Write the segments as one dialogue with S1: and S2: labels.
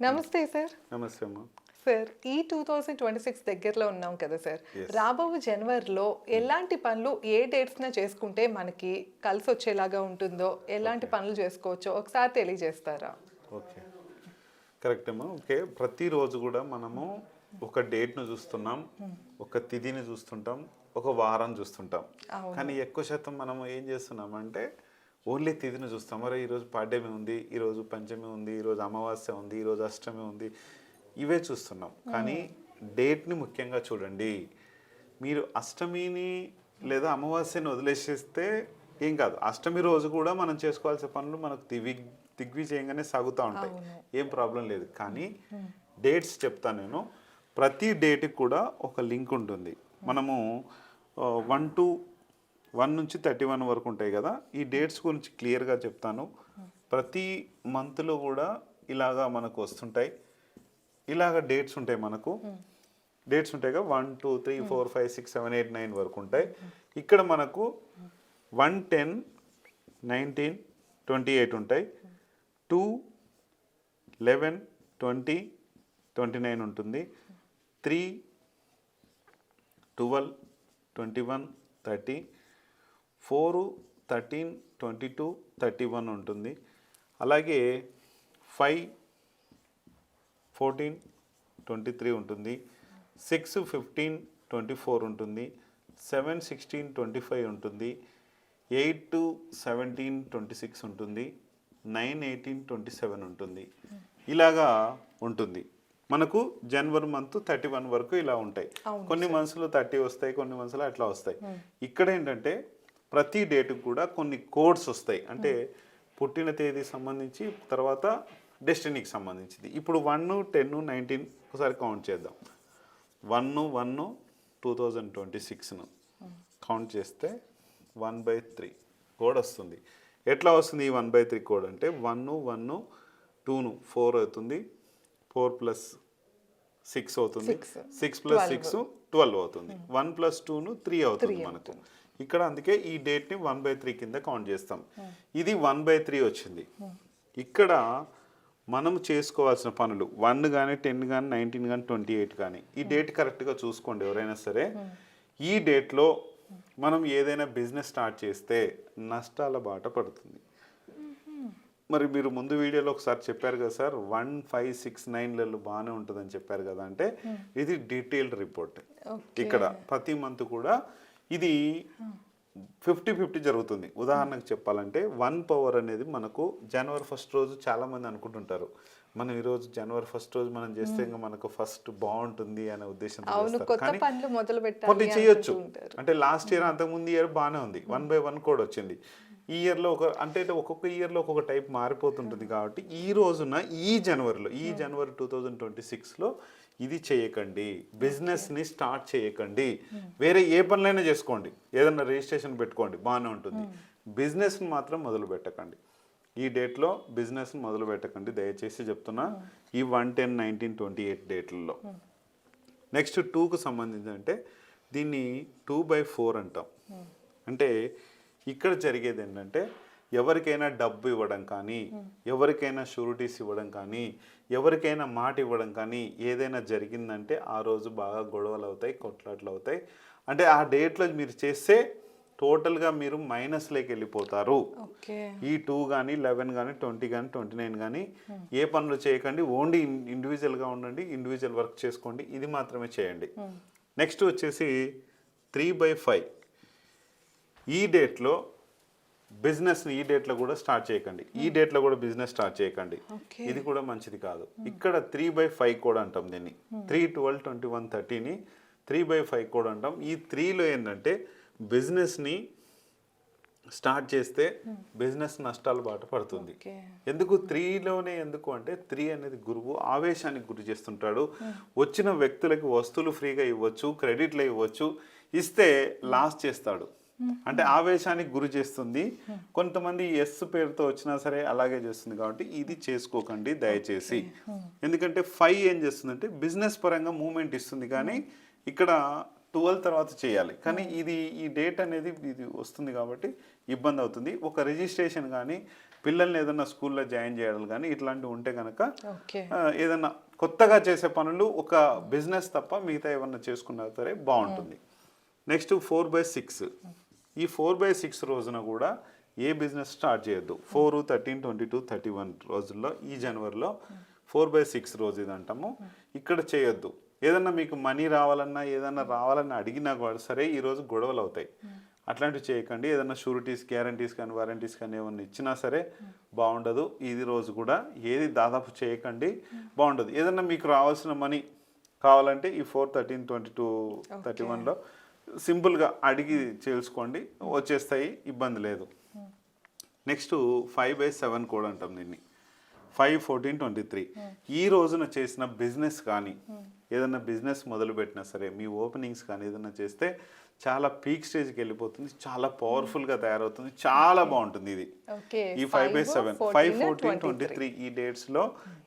S1: నమస్తే సార్.
S2: నమస్తే అమ్మా.
S1: సార్ ఈ టూ థౌజండ్ ట్వంటీ సిక్స్ దగ్గరలో ఉన్నాం కదా సార్. రాబో జనవరిలో ఎలాంటి పనులు ఏ డేట్స్న చేసుకుంటే మనకి కలిసి వచ్చేలాగా ఉంటుందో ఎలాంటి పనులు చేసుకోవచ్చో ఒకసారి తెలియజేస్తారా?
S2: ఓకే. కరెక్ట్ అమ్మా. ఓకే. ప్రతిరోజు కూడా మనము ఒక డేట్ను చూస్తున్నాం ఒక తిథిని చూస్తుంటాం ఒక వారం చూస్తుంటాం. కానీ ఎక్కువ శాతం మనం ఏం చేస్తున్నామంటే ఓన్లీ తిథిని చూస్తాం. మరి ఈరోజు పాడ్యమి ఉంది ఈరోజు పంచమి ఉంది ఈరోజు అమావాస్య ఉంది ఈరోజు అష్టమి ఉంది. ఇవే చూస్తున్నాం. కానీ డేట్ని ముఖ్యంగా చూడండి. మీరు అష్టమిని లేదా అమావాస్యని వదిలేసేస్తే ఏం కాదు. అష్టమి రోజు కూడా మనం చేసుకోవాల్సిన పనులు మనకు దివి దిగ్విజయంగానే సాగుతూ ఉంటాయి. ఏం ప్రాబ్లం లేదు. కానీ డేట్స్ చెప్తాను నేను. ప్రతి డేట్కి కూడా ఒక లింక్ ఉంటుంది. మనము వన్ టు వన్ నుంచి థర్టీ వన్ వరకు ఉంటాయి కదా. ఈ డేట్స్ గురించి క్లియర్గా చెప్తాను. ప్రతి మంత్లో కూడా ఇలాగా మనకు వస్తుంటాయి. ఇలాగ డేట్స్ ఉంటాయి మనకు. డేట్స్ ఉంటాయి కదా one two three four five six seven eight nine వరకు ఉంటాయి. ఇక్కడ మనకు one ten nineteen twenty eight ఉంటాయి. Two eleven twenty twenty nine ఉంటుంది. Three twelve twenty one thirty four thirteen twenty two thirty one ఉంటుంది. అలాగే ఫైవ్ ఫోర్టీన్ ట్వంటీ త్రీ ఉంటుంది. Six fifteen twenty four ఉంటుంది. సెవెన్ సిక్స్టీన్ ట్వంటీ ఫైవ్ ఉంటుంది. Eight to seventeen twenty six ఉంటుంది. Nine eighteen twenty seven ఉంటుంది. ఇలాగా ఉంటుంది. మనకు జనవరి మంత్ థర్టీ వన్ వరకు ఇలా ఉంటాయి. కొన్ని మంత్స్లో థర్టీ వస్తాయి కొన్ని మంత్స్లో అట్లా వస్తాయి. ఇక్కడ ఏంటంటే ప్రతి డేట్కి కూడా కొన్ని కోడ్స్ వస్తాయి. అంటే పుట్టిన తేదీ సంబంధించి తర్వాత డెస్టినీకి సంబంధించింది. ఇప్పుడు వన్ టెన్ నైన్టీన్ ఒకసారి కౌంట్ చేద్దాం. One one two thousand twenty సిక్స్ను count చేస్తే వన్ బై త్రీ కోడ్ వస్తుంది. ఎట్లా వస్తుంది ఈ వన్ బై త్రీ కోడ్ అంటే వన్ వన్ టూను ఫోర్ అవుతుంది. ఫోర్ ప్లస్ సిక్స్ అవుతుంది. సిక్స్. ప్లస్ సిక్స్ ట్వెల్వ్ అవుతుంది. వన్ ప్లస్ టూను త్రీ అవుతుంది మనకు. ఇక్కడ అందుకే ఈ డేట్ని వన్ బై త్రీ కింద కౌంట్ చేస్తాం. ఇది వన్ బై త్రీ వచ్చింది. ఇక్కడ మనం చేసుకోవాల్సిన పనులు వన్ కానీ టెన్ కానీ నైన్టీన్ కానీ ట్వంటీ ఎయిట్ కానీ ఈ డేట్ కరెక్ట్గా చూసుకోండి ఎవరైనా సరే. ఈ డేట్లో మనం ఏదైనా బిజినెస్ స్టార్ట్ చేస్తే నష్టాల బాట పడుతుంది. మరి మీరు ముందు వీడియోలో ఒకసారి చెప్పారు కదా సార్ వన్ ఫైవ్ సిక్స్ నైన్లలో బాగానే ఉంటుందని చెప్పారు కదా అంటే ఇది డీటెయిల్డ్ రిపోర్ట్ ఇక్కడ ప్రతి మంత్ కూడా ఇది ఫిఫ్టీ ఫిఫ్టీ జరుగుతుంది. ఉదాహరణకు చెప్పాలంటే వన్ పవర్ అనేది మనకు జనవరి ఫస్ట్ రోజు చాలా మంది అనుకుంటుంటారు. మనం ఈరోజు జనవరి ఫస్ట్ రోజు మనం చేస్తే ఇంకా మనకు ఫస్ట్ బాగుంటుంది అనే ఉద్దేశంతో కొన్ని చేయొచ్చు. అంటే లాస్ట్ ఇయర్ అంతకుముందు ఇయర్ బాగానే ఉంది. వన్ బై వన్ కోడ్ వచ్చింది. ఈ ఇయర్లో ఒక అంటే ఒక్కొక్క ఇయర్లో ఒక్కొక్క టైప్ మారిపోతుంటుంది కాబట్టి ఈ రోజున ఈ జనవరిలో ఈ జనవరి టూ థౌజండ్ ట్వంటీ సిక్స్లో ఇది చేయకండి బిజినెస్ని స్టార్ట్ చేయకండి. వేరే ఏ పనులైనా చేసుకోండి. ఏదైనా రిజిస్ట్రేషన్ పెట్టుకోండి బాగానే ఉంటుంది. బిజినెస్ని మాత్రం మొదలు పెట్టకండి. ఈ డేట్లో బిజినెస్ మొదలు పెట్టకండి. దయచేసి చెప్తున్నా ఈ one ten nineteen twenty eight డేట్లలో. Next టూకు సంబంధించి అంటే దీన్ని టూ బై ఫోర్ అంటాం. అంటే ఇక్కడ జరిగేది ఏంటంటే ఎవరికైనా డబ్బు ఇవ్వడం కానీ ఎవరికైనా షూరిటీస్ ఇవ్వడం కానీ ఎవరికైనా మాట ఇవ్వడం కానీ ఏదైనా జరిగిందంటే ఆ రోజు బాగా గొడవలు అవుతాయి కొట్లాట్లు అవుతాయి. అంటే ఆ డేట్లో మీరు చేస్తే టోటల్గా మీరు మైనస్లోకి వెళ్ళిపోతారు. ఈ టూ కానీ లెవెన్ కానీ ట్వంటీ కానీ ట్వంటీ నైన్ కానీ ఏ పనులు చేయకండి. ఓన్లీ ఇండివిజువల్గా ఉండండి ఇండివిజువల్ వర్క్ చేసుకోండి. ఇది మాత్రమే చేయండి. నెక్స్ట్ వచ్చేసి త్రీ బై ఫైవ్. ఈ డేట్లో బిజినెస్ని ఈ డేట్లో కూడా స్టార్ట్ చేయకండి. ఈ డేట్లో కూడా బిజినెస్ స్టార్ట్ చేయకండి. ఇది కూడా మంచిది కాదు. ఇక్కడ త్రీ బై ఫైవ్ కూడా అంటాం దీన్ని. త్రీ ట్వెల్వ్ ట్వంటీ వన్ థర్టీని త్రీ బై ఫైవ్ కూడా అంటాం. ఈ త్రీలో ఏంటంటే బిజినెస్ని స్టార్ట్ చేస్తే బిజినెస్ నష్టాలు బాట పడుతుంది. ఎందుకు? త్రీలోనే ఎందుకు అంటే త్రీ అనేది గురువు ఆవేశానికి గురి చేస్తుంటాడు. వచ్చిన వ్యక్తులకి వస్తువులు ఫ్రీగా ఇవ్వచ్చు క్రెడిట్లు ఇవ్వచ్చు ఇస్తే లాస్ చేస్తాడు. అంటే ఆవేశానికి గురి చేస్తుంది. కొంతమంది ఎస్ పేరుతో వచ్చినా సరే అలాగే చేస్తుంది కాబట్టి ఇది చేసుకోకండి దయచేసి. ఎందుకంటే ఫైవ్ ఏం చేస్తుందంటే బిజినెస్ పరంగా మూమెంట్ ఇస్తుంది కానీ ఇక్కడ ట్వెల్వ్ తర్వాత చేయాలి. కానీ ఇది ఈ డేట్ అనేది ఇది వస్తుంది కాబట్టి ఇబ్బంది అవుతుంది. ఒక రిజిస్ట్రేషన్ కానీ పిల్లల్ని ఏదైనా స్కూల్లో జాయిన్ చేయడం కానీ ఇట్లాంటివి ఉంటే కనుక ఏదన్నా కొత్తగా చేసే పనులు ఒక బిజినెస్ తప్ప మిగతా ఏమన్నా చేసుకున్నా సరే బాగుంటుంది. నెక్స్ట్ ఫోర్ బై సిక్స్ ఈ ఫోర్ బై సిక్స్ రోజున కూడా ఏ బిజినెస్ స్టార్ట్ చేయొద్దు. Four thirteen twenty two thirty one రోజుల్లో ఈ జనవరిలో ఫోర్ బై సిక్స్ రోజు ఇది అంటాము ఇక్కడ చేయొద్దు. ఏదన్నా మీకు మనీ రావాలన్నా ఏదన్నా రావాలన్నా అడిగినా కూడా సరే ఈరోజు గొడవలు అవుతాయి. అట్లాంటివి చేయకండి. ఏదైనా షూరిటీస్ గ్యారంటీస్ కానీ వారంటీస్ కానీ ఏమన్నా ఇచ్చినా సరే బాగుండదు. ఇది రోజు కూడా ఏది దాదాపు చేయకండి బాగుండదు. ఏదన్నా మీకు రావాల్సిన మనీ కావాలంటే ఈ four thirteen twenty two thirty వన్లో సింపుల్గా అడిగి చేసుకోండి వచ్చేస్తాయి ఇబ్బంది లేదు. నెక్స్ట్ ఫైవ్ బై సెవెన్ కూడా అంటాం దీన్ని. Five fourteen twenty three. ఈ రోజున చేసిన బిజినెస్ కానీ ఏదైనా బిజినెస్ మొదలుపెట్టినా సరే మీ ఓపెనింగ్స్ కానీ ఏదైనా చేస్తే చాలా పీక్ స్టేజ్కి వెళ్ళిపోతుంది. చాలా పవర్ఫుల్గా తయారవుతుంది. చాలా బాగుంటుంది ఇది. ఈ five by seven five fourteen twenty three ఈ డేట్స్లో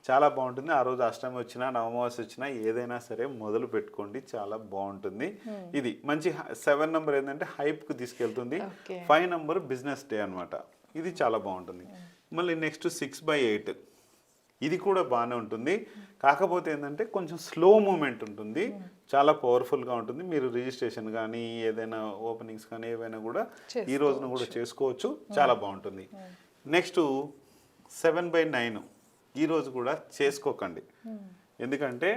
S2: చాలా బాగుంటుంది. ఆ రోజు అష్టమి వచ్చినా నవమాసి వచ్చినా ఏదైనా సరే మొదలు పెట్టుకోండి. చాలా బాగుంటుంది. ఇది మంచి సెవెన్ నెంబర్ ఏంటంటే హైప్కి తీసుకెళ్తుంది. ఫైవ్ నెంబర్ బిజినెస్ డే అన్నమాట. ఇది చాలా బాగుంటుంది. మళ్ళీ నెక్స్ట్ సిక్స్ బై ఎయిట్ ఇది కూడా బాగానే ఉంటుంది. కాకపోతే ఏంటంటే కొంచెం స్లో మూమెంట్ ఉంటుంది. చాలా పవర్ఫుల్గా ఉంటుంది. మీరు రిజిస్ట్రేషన్ కానీ ఏదైనా ఓపెనింగ్స్ కానీ ఏవైనా కూడా ఈ రోజున కూడా చేసుకోవచ్చు. చాలా బాగుంటుంది. నెక్స్ట్ సెవెన్ బై నైన్ ఈ రోజు కూడా చేసుకోకండి. ఎందుకంటే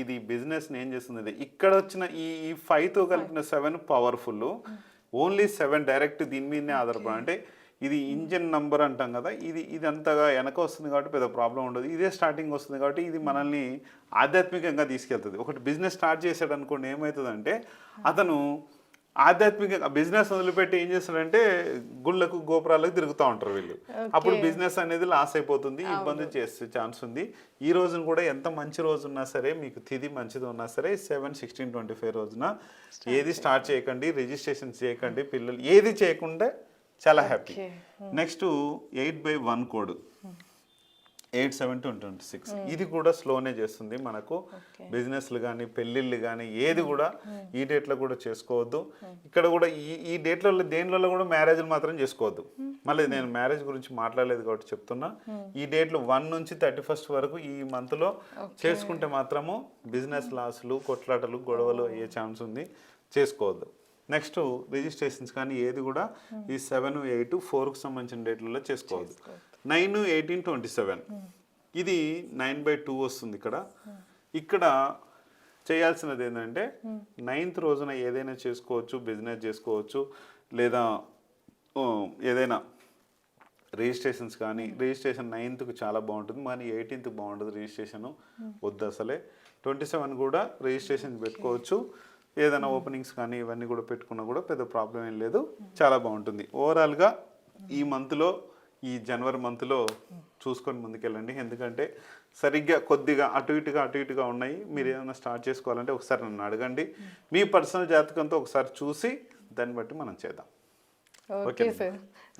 S2: ఇది బిజినెస్ని ఏం చేస్తుంది ఇక్కడ వచ్చిన ఈ ఈ ఫైవ్తో కలిపిన seven powerful only seven direct దీని మీదనే ఆధారపడి అంటే ఇది ఇంజిన్ నంబర్ అంటాం కదా ఇది ఇది అంతగా వెనక వస్తుంది కాబట్టి పెద్ద ప్రాబ్లం ఉండదు. ఇదే స్టార్టింగ్ వస్తుంది కాబట్టి ఇది మనల్ని ఆధ్యాత్మికంగా తీసుకెళ్తుంది. ఒకటి బిజినెస్ స్టార్ట్ చేశాడు అనుకోండి ఏమవుతుందంటే అతను ఆధ్యాత్మిక బిజినెస్ వదిలిపెట్టి ఏం చేస్తాడంటే గుళ్ళకు గోపురాలకు తిరుగుతూ ఉంటారు వీళ్ళు. అప్పుడు బిజినెస్ అనేది లాస్ అయిపోతుంది ఇబ్బంది చేసే ఛాన్స్ ఉంది. ఈ రోజున కూడా ఎంత మంచి రోజు ఉన్నా సరే మీకు తిది మంచిది ఉన్నా సరే సెవెన్ సిక్స్టీన్ ట్వంటీ ఫైవ్ రోజున ఏది స్టార్ట్ చేయకండి రిజిస్ట్రేషన్ చేయకండి పిల్లలు ఏది చేయకుండా చాలా happy. Next eight by one code eight seven to twenty six ఇది కూడా స్లోనే చేస్తుంది. మనకు బిజినెస్లు కానీ పెళ్ళిళ్ళు కానీ ఏది కూడా ఈ డేట్లో కూడా చేసుకోవద్దు. ఇక్కడ కూడా ఈ ఈ డేట్లలో దేనిలలో కూడా మ్యారేజ్లు మాత్రం చేసుకోవద్దు. మళ్ళీ నేను మ్యారేజ్ గురించి మాట్లాడలేదు కాబట్టి చెప్తున్నా. ఈ డేట్లు వన్ నుంచి థర్టీ ఫస్ట్ వరకు ఈ మంత్లో చేసుకుంటే మాత్రము బిజినెస్ లాస్లు కొట్లాటలు గొడవలు అయ్యే ఛాన్స్ ఉంది. చేసుకోవద్దు. నెక్స్ట్ రిజిస్ట్రేషన్స్ కానీ ఏది కూడా ఈ సెవెన్ ఎయిట్ ఫోర్కి సంబంధించిన డేట్లలో చేసుకోవద్దు. Nine eighteen twenty seven. ఇది నైన్ బై టూ వస్తుంది ఇక్కడ. ఇక్కడ చేయాల్సినది ఏంటంటే నైన్త్ రోజున ఏదైనా చేసుకోవచ్చు బిజినెస్ చేసుకోవచ్చు లేదా ఏదైనా రిజిస్ట్రేషన్స్ కానీ రిజిస్ట్రేషన్ నైన్త్కి చాలా బాగుంటుంది కానీ ఎయిటీన్త్ బాగుంటుంది రిజిస్ట్రేషన్. వద్దు అసలే ట్వంటీ సెవెన్ కూడా రిజిస్ట్రేషన్ పెట్టుకోవచ్చు. ఏదైనా ఓపెనింగ్స్ కానీ ఇవన్నీ కూడా పెట్టుకున్నా కూడా పెద్ద ప్రాబ్లం ఏం లేదు. చాలా బాగుంటుంది. ఓవరాల్గా ఈ మంత్లో ఈ జనవరి మంత్లో చూసుకొని ముందుకెళ్ళండి. ఎందుకంటే సరిగ్గా కొద్దిగా అటు ఇటుగా అటు ఇటుగా ఉన్నాయి. మీరు ఏదైనా స్టార్ట్ చేసుకోవాలంటే ఒకసారి నన్ను అడగండి. మీ పర్సనల్ జాతకంతో ఒకసారి చూసి దాన్ని బట్టి మనం చేద్దాం.
S1: Okay sir.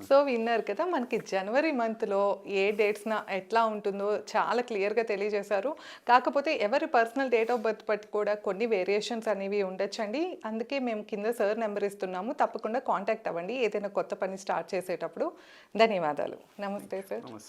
S1: సో విన్నారు కదా మనకి జనవరి మంత్లో ఏ డేట్స్న ఎట్లా ఉంటుందో చాలా క్లియర్గా తెలియజేశారు. కాకపోతే ఎవరి పర్సనల్ డేట్ ఆఫ్ బర్త్ బట్టి కూడా కొన్ని వేరియేషన్స్ అనేవి ఉండొచ్చండి. అందుకే మేము కింద సార్ నెంబర్ ఇస్తున్నాము. తప్పకుండా కాంటాక్ట్ అవ్వండి. ఏదైనా కొత్త పని స్టార్ట్ చేసేటప్పుడు. ధన్యవాదాలు. నమస్తే సార్.